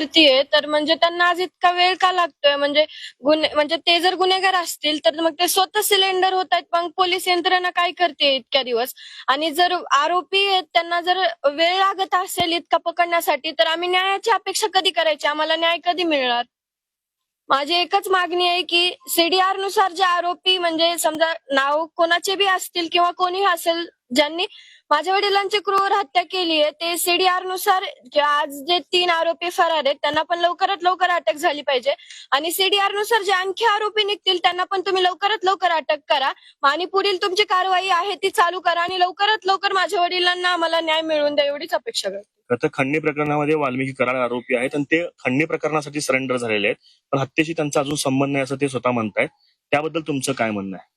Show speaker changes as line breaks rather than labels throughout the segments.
करतीये तर म्हणजे त्यांना आज इतका वेळ का लागतोय? म्हणजे गुन्हे म्हणजे ते जर गुन्हेगार असतील तर मग ते स्वतः सिलेंडर होत आहेत मग पोलीस यंत्रणा काय करते इतक्या दिवस? आणि जर आरोपी आहेत त्यांना जर वेळ लागत असेल इतका पकडण्यासाठी तर आम्ही न्यायाची अपेक्षा कधी करायची? आम्हाला न्याय कधी मिळणार? माझी एकच मागणी आहे की सीडीआरनुसार जे आरोपी म्हणजे समजा नाव कोणाचे बी असतील किंवा कोणी असेल ज्यांनी माझ्या वडिलांची क्रूर हत्या केली आहे. ते सीडीआरनुसार जे आज जे तीन आरोपी फरार आहेत त्यांना पण लवकरात लवकर अटक झाली पाहिजे. आणि सीडीआरनुसार जे आणखी आरोपी निघतील त्यांना पण तुम्ही लवकरात लवकर अटक करा. आणि पुढील तुमची कारवाई आहे ती चालू करा आणि लवकरात लवकर माझ्या वडिलांना आम्हाला न्याय मिळवून द्या एवढीच अपेक्षा करते.
आता खंडणी प्रकरणामध्ये वाल्मिकी कराड आरोपी आहेत आणि ते खंडणी प्रकरणासाठी सरेंडर झालेले आहेत. पण हत्येशी त्यांचा अजून संबंध नाही असं ते स्वतः म्हणतायत. त्याबद्दल तुमचं काय म्हणणं आहे?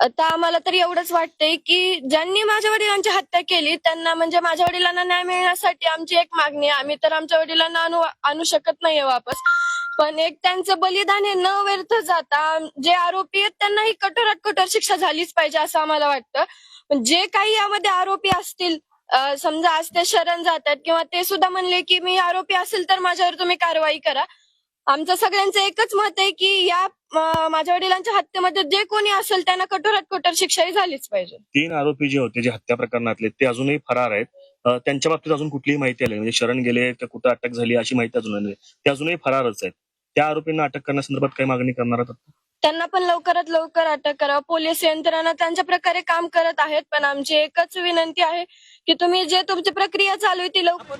आता आम्हाला तर एवढंच वाटतंय की ज्यांनी माझ्या वडिलांची हत्या केली त्यांना म्हणजे माझ्या वडिलांना न्याय मिळण्यासाठी आमची एक मागणी आहे. आम्ही तर आमच्या वडिलांना आणू आणू शकत नाहीये वापस. पण एक त्यांचं बलिदान हे न व्यर्थ जाता जे आरोपी आहेत त्यांनाही कठोरात कठोर शिक्षा झालीच पाहिजे असं आम्हाला वाटतं. जे काही यामध्ये आरोपी असतील समजा आज ते शरण जातात किंवा ते सुद्धा म्हणले की मी आरोपी असेल तर माझ्यावर तुम्ही कारवाई करा. आमचं सगळ्यांचं एकच मत आहे की या माझ्या वडिलांच्या हत्येमध्ये जे कोणी असेल त्यांना कठोरात कठोर शिक्षाही झालीच पाहिजे.
तीन आरोपी जे होते जे हत्या प्रकरणातले ते अजूनही फरार आहेत. त्यांच्या बाबतीत अजून कुठलीही माहिती आली. म्हणजे शरण गेले तर कुठं अटक झाली अशी माहिती अजून नाही. ते अजूनही फरारच आहेत. त्या आरोपींना अटक करण्यासंदर्भात काही मागणी करणार आहात?
त्यांना पण लवकरात लवकर अटक करा पोलीस यंत्रणा त्यांच्या प्रकारे काम करत आहेत पण आमची एकच विनंती आहे की तुम्ही जे तुमची प्रक्रिया चालू आहे ती लवकर